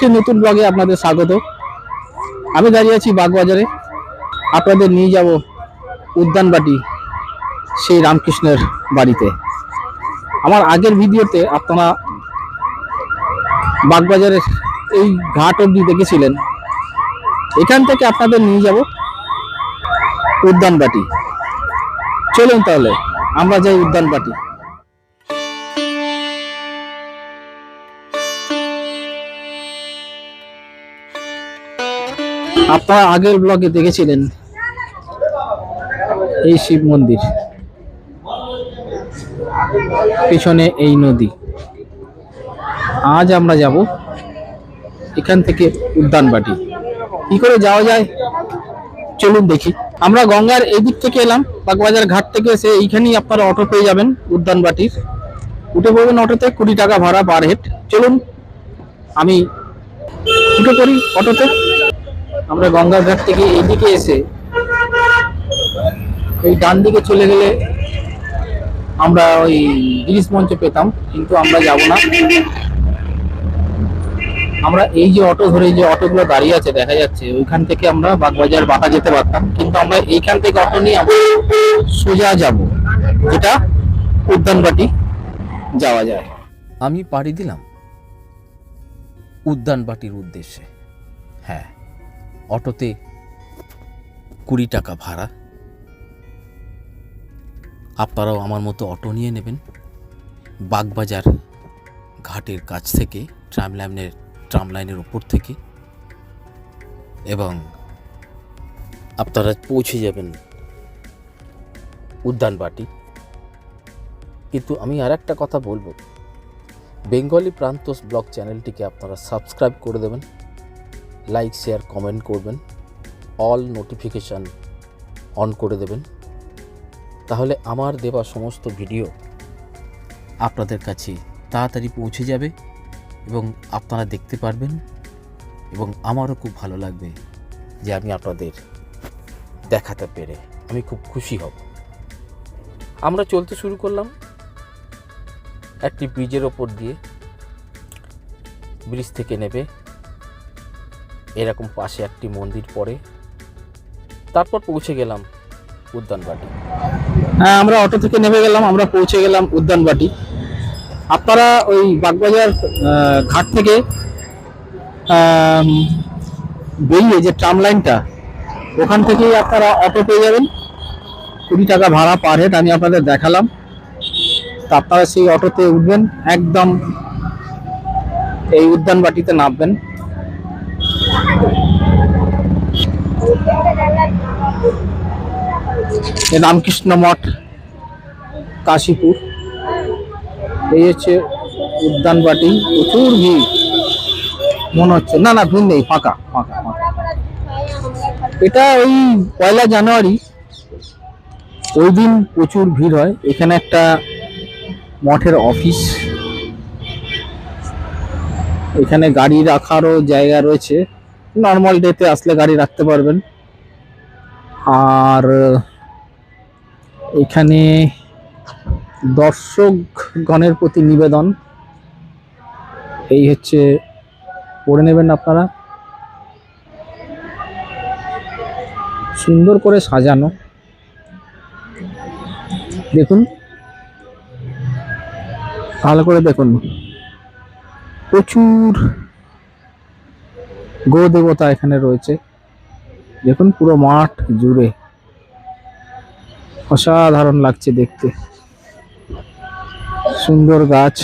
একটি নতুন ব্লগে আপনাদের স্বাগত। আমি দাঁড়িয়ে আছি বাগবাজারে। আপনাদের নিয়ে যাব উদ্যানবাটি সেই রামকৃষ্ণের বাড়িতে। আমার আগের ভিডিওতে আপনারা বাগবাজারের এই ঘাট অবধি দেখেছিলেন। এখান থেকে আপনাদের নিয়ে যাব উদ্যানবাটি। চলুন তাহলে, আমরা যাই উদ্যানবাটি। আপনারা আগের ব্লগে দেখেছিলেন। এই শিব মন্দির। পিছনে এই নদী। আজ আমরা যাব এখান থেকে উদ্যানবাটি। কি করে যাওয়া যায়? চলুন দেখি। আমরা গঙ্গার এই দিক থেকে এলাম, বাগবাজার ঘাট থেকে এসে এইখানেই আপনারা অটো পেয়ে যাবেন উদ্যানবাটির। উঠে পড়বেন অটোতে কুড়ি টাকা ভাড়া পার হেড চলুন, আমি উঠে পড়ি অটোতে আমরা গঙ্গার ঘাট থেকে এইদিকে এসে এই ডান দিকে চলে গেলে আমরা ওই ব্রিজ মঞ্চ পেতাম, কিন্তু আমরা যাব না। আমরা এই যে অটো ধরে যে অটোগুলো দাঁড়িয়ে আছে, দেখা যাচ্ছে, ওইখান থেকে আমরা বাগবাজার বাটা যেতে পারতাম, কিন্তু আমরা এইখান থেকে অটো নিয়ে আমরা সোজা যাব, যেটা উদ্যানবাটি যাওয়া যায়। আমি পাড়ি দিলাম উদ্যানবাটির উদ্দেশ্যে। হ্যাঁ। অটোতে কুড়ি টাকা ভাড়া। আপনারাও আমার মতো অটো নিয়ে নেবেন। বাগবাজার ঘাটের কাছ থেকে ট্রাম লাইনের ট্রাম লাইনের উপর থেকে। এবং আপনারা পৌঁছে যাবেন উদ্যানবাটি কিন্তু আমি আর একটা কথা বলব। বেঙ্গলি প্রান্তস ব্লগ চ্যানেলটিকে আপনারা সাবস্ক্রাইব করে দেবেন। লাইক শেয়ার কমেন্ট করবেন। অল নোটিফিকেশান অন করে দেবেন। তাহলে আমার দেওয়া সমস্ত ভিডিও আপনাদের কাছে তাড়াতাড়ি পৌঁছে যাবে এবং আপনারা দেখতে পারবেন এবং আমারও খুব ভালো লাগবে যে আমি আপনাদের দেখাতে পেরে। আমি খুব খুশি হব। আমরা চলতে শুরু করলাম একটি ব্রিজের ওপর দিয়ে। ব্রিজ থেকে নেবে। এরকম পাশে একটি মন্দির পড়ে। তারপর পৌঁছে গেলাম উদ্যানবাটি। হ্যাঁ আমরা অটো থেকে নেমে গেলাম, আমরা পৌঁছে গেলাম উদ্যানবাটি। আপনারা ওই বাগবাজার ঘাট থেকে বেরিয়ে যে ট্রাম লাইনটা ওখান থেকেই আপনারা অটো পেয়ে যাবেন। কুড়ি টাকা ভাড়া পার হেড আমি আপনাদের দেখালাম। তা আপনারা সেই অটোতে উঠবেন, একদম এই উদ্যানবাটিতে নামবেন। রামকৃষ্ণ মঠ, কাশীপুর। এই হচ্ছে উদ্যানবাটি প্রচুর ভিড়। মনে হচ্ছে, না না, ভিড় নেই, ফাঁকা ফাঁকা ফাঁকা। এটা ওই পয়লা জানুয়ারি। ওই দিন প্রচুর ভিড় হয়। এখানে একটা মঠের অফিস। এখানে গাড়ি রাখারও জায়গা রয়েছে। নর্মাল ডেতে আসলে গাড়ি রাখতে পারবেন। আর, এখানে দর্শকগণের প্রতি নিবেদন। এই হচ্ছে, পড়ে নেবেন আপনারা। সুন্দর করে সাজানো। দেখুন। ভালো করে দেখুন। প্রচুর গো দেবতা এখানে রয়েছে। দেখুন পুরো মাঠ জুড়ে। অসাধারণ লাগছে দেখতে। সুন্দর গাছ।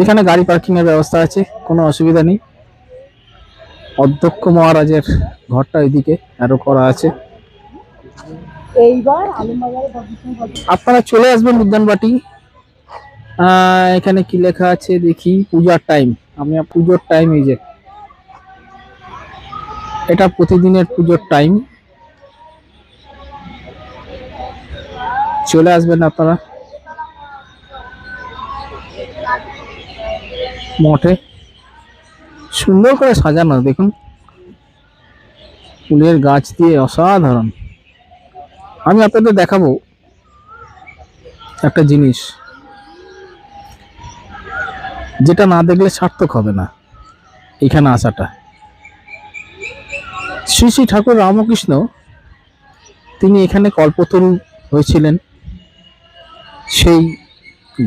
এখানে গাড়ি পার্কিং এর ব্যবস্থা আছে কোনো অসুবিধা নেই। অধ্যক্ষ মহারাজের ঘরটা এদিকে আরও করা আছে। আপনারা চলে আসবেন উদ্যানবাটি। এখানে কি লেখা আছে দেখি পূজার টাইম আমি পুজোর টাইম এই যে এটা প্রতিদিনের পুজোর টাইম চলে আসবেন আপনারা। মঠে। সুন্দর করে সাজানো, দেখুন। ফুলের গাছ দিয়ে অসাধারণ। আমি আপনাদের দেখাবো একটা জিনিস। যেটা না দেখলে সার্থক হবে না, এখানে আসাটা। শ্রী শ্রী ঠাকুর রামকৃষ্ণ তিনি এখানে কল্পতরু হয়েছিলেন। সেই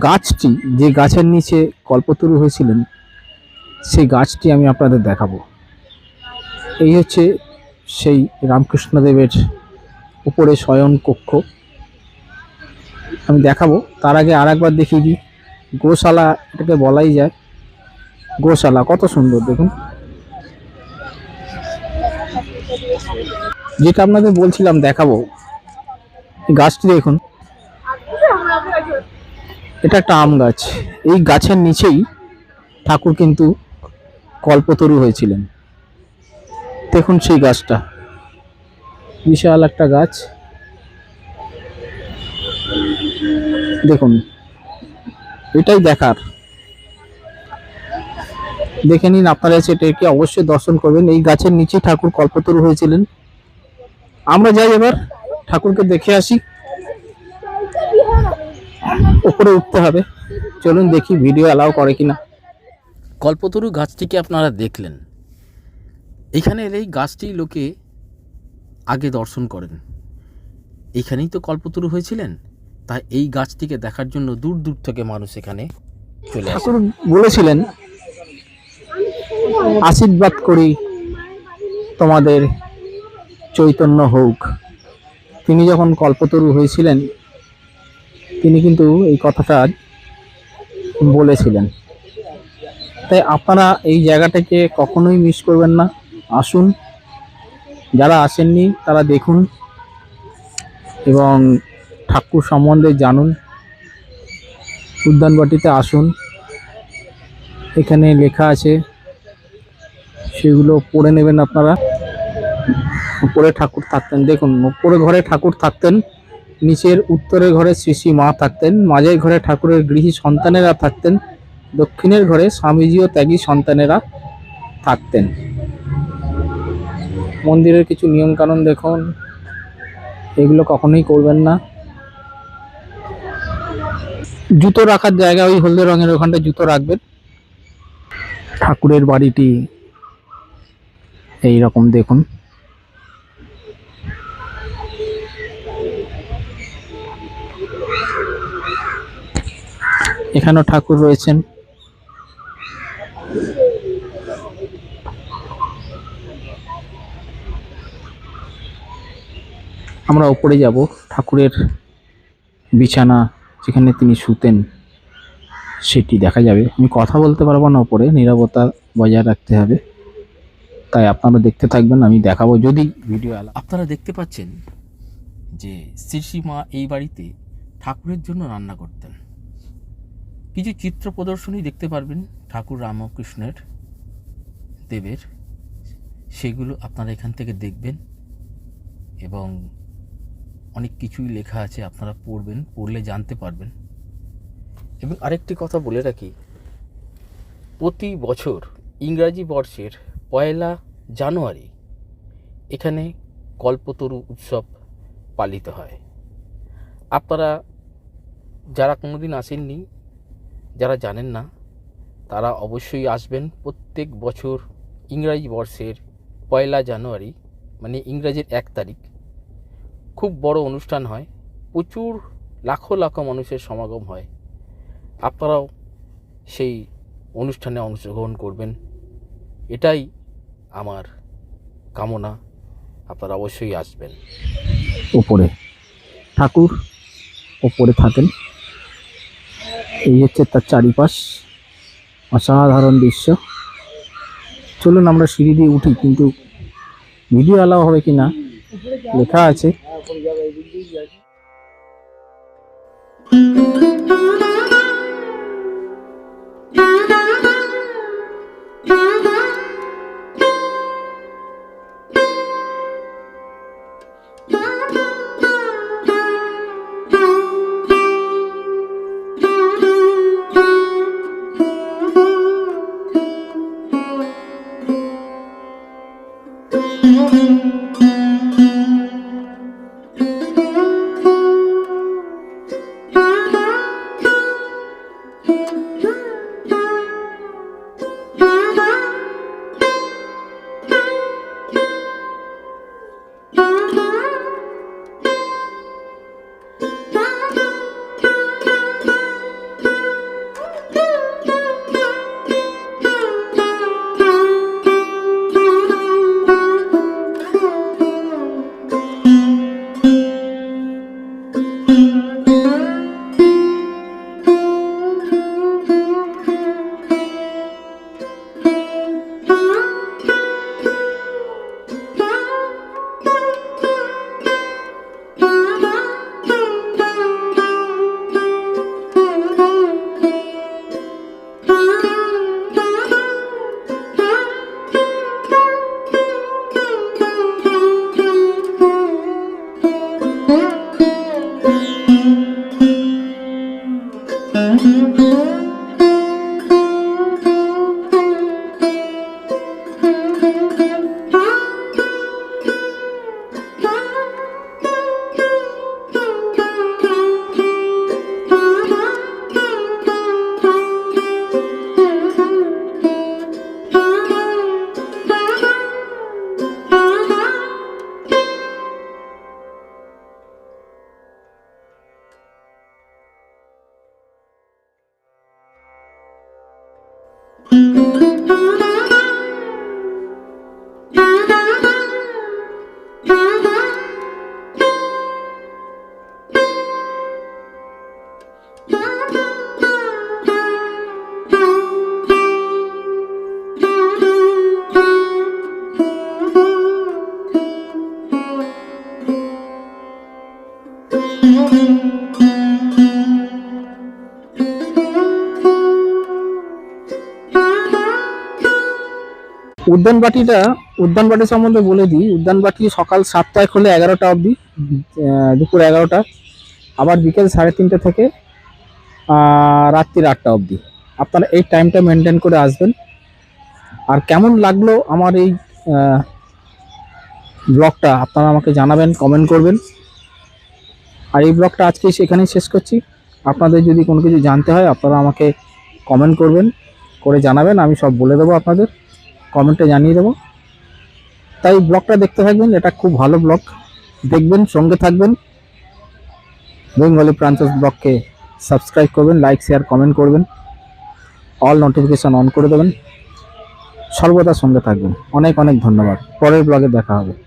গাছটি, যে গাছের নিচে কল্পতরু হয়েছিলেন, সেই গাছটি আমি আপনাদের দেখাবো। এই হচ্ছে সেই রামকৃষ্ণদেবের উপরে শয়ন কক্ষ। আমি দেখাবো, তার আগে আর একবার দেখিয়ে দিই। গোশালা এটাকে বলাই যায়। গোশালা, কত সুন্দর, দেখুন। যেটা আপনাদের বলছিলাম, দেখাবো। গাছটি দেখুন। এটা একটা আম গাছ। এই গাছের নিচেই ঠাকুর কিন্তু কল্পতরু হয়েছিলেন। দেখুন সেই গাছটা। বিশাল একটা গাছ। দেখুন, এটাই দেখার। দেখে নিন আপনারা সেটাকে অবশ্যই দর্শন করবেন। এই গাছের নিচে ঠাকুর কল্পতরু হয়েছিলেন। আমরা যাই এবার ঠাকুরকে দেখে আসি। উপরে উঠতে হবে। চলুন দেখি ভিডিও অ্যালাউ করে কিনা। কল্পতরু গাছটিকে আপনারা দেখলেন। এখানে এলেই গাছটি লোকে আগে দর্শন করেন। এখানেই তো কল্পতরু হয়েছিলেন। তাই এই গাছটিকে দেখার জন্য দূর দূর থেকে মানুষ এখানে চলে আসে। ঠাকুর বলেছিলেন আশীর্বাদ করি তোমাদের চৈতন্য হোক। তিনি যখন কল্পতরু হয়েছিলেন, তিনি কিন্তু এই কথাটা বলেছিলেন। তাই আপনারা এই জায়গাটাকে কখনোই মিস করবেন না। আসুন, যারা আসেননি তারা দেখুন এবং ঠাকুর সম্বন্ধে জানুন। উদ্যানবাটিতে আসুন। এখানে লেখা আছে, সেগুলো পড়ে নেবেন আপনারা। উপরে ঠাকুর থাকতেন। দেখুন, উপরে ঘরে ঠাকুর থাকতেন, নিচের উত্তরের ঘরে শ্রী শ্রী মা থাকতেন, মাঝের ঘরে ঠাকুরের গৃহী সন্তানেরা থাকতেন, দক্ষিণের ঘরে স্বামীজি ও ত্যাগী সন্তানেরা থাকতেন। মন্দিরের কিছু নিয়ম কানুন দেখুন। এগুলো কখনোই করবেন না। জুতো রাখার জায়গা ওই হলদে রঙের ওখানটা জুতো রাখবেন। ঠাকুরের বাড়িটি এই রকম দেখুন। এখানেও ঠাকুর রয়েছেন। আমরা উপরে যাব, ঠাকুরের বিছানা যেখানে তিনি শুতেন, সেটি দেখা যাবে। আমি কথা বলতে পারব না ওপরে নিরাপত্তা বজায় রাখতে হবে। তাই আপনারা দেখতে থাকবেন, আমি দেখাবো যদি ভিডিও আপনারা দেখতে পাচ্ছেন যে শ্রী মা এই বাড়িতে ঠাকুরের জন্য রান্না করতেন। কিছু চিত্র প্রদর্শনী দেখতে পারবেন ঠাকুর রামকৃষ্ণের দেবের। সেগুলো আপনারা এখান থেকে দেখবেন এবং অনেক কিছুই লেখা আছে, আপনারা পড়বেন, পড়লে জানতে পারবেন। এবং আরেকটি কথা বলে রাখি, প্রতি বছর ইংরাজি বর্ষের পয়লা জানুয়ারি এখানে কল্পতরু উৎসব পালিত হয়। আপনারা যারা কোনোদিন আসেননি যারা জানেন না, তারা অবশ্যই আসবেন প্রত্যেক বছর ইংরাজি বর্ষের পয়লা জানুয়ারি মানে ইংরাজির এক তারিখ। খুব বড় অনুষ্ঠান হয়, প্রচুর লাখো লাখো মানুষের সমাগম হয়। আপনারাও সেই অনুষ্ঠানে অংশগ্রহণ করবেন। এটাই আমার কামনা, আপনারা অবশ্যই আসবেন। উপরে ঠাকুর ওপরে থাকেন। এই হচ্ছে তার চারিপাশ অসাধারণ দৃশ্য চলুন আমরা সিঁড়ি দিয়ে উঠি, কিন্তু ভিডিও অ্যালাও হবে কি না, লেখা আছে Thank you. উদ্যানবাটিটা, উদ্যানবাটি সম্বন্ধে বলে দিই। উদ্যানবাটি সকাল সাতটায় খোলে এগারোটা অবধি দুপুর এগারোটা, আবার বিকেল সাড়ে তিনটে থেকে রাত্রির আটটা অবধি। আপনারা এই টাইমটা মেনটেন করে আসবেন। আর কেমন লাগল আমার এই ব্লগটা, আপনারা আমাকে জানাবেন কমেন্ট করবেন। আর এই ব্লগটা আজকে সেখানেই শেষ করছি। আপনাদের যদি কোনো কিছু জানতে হয়, আপনারা আমাকে কমেন্ট করবেন, করে জানাবেন, আমি সব বলে দেবো আপনাদের। কমেন্টে জানিয়ে দেবো। তাই ব্লগটা দেখতে থাকবেন, এটা খুব ভালো ব্লগ। দেখবেন, সঙ্গে থাকবেন। বেঙ্গলি প্রাঞ্চস ব্লগকে সাবস্ক্রাইব করবেন, লাইক, শেয়ার, কমেন্ট করবেন। অল নোটিফিকেশন অন করে দেবেন। সর্বদা সঙ্গে থাকবেন। অনেক অনেক ধন্যবাদ। পরের ব্লগে দেখা হবে।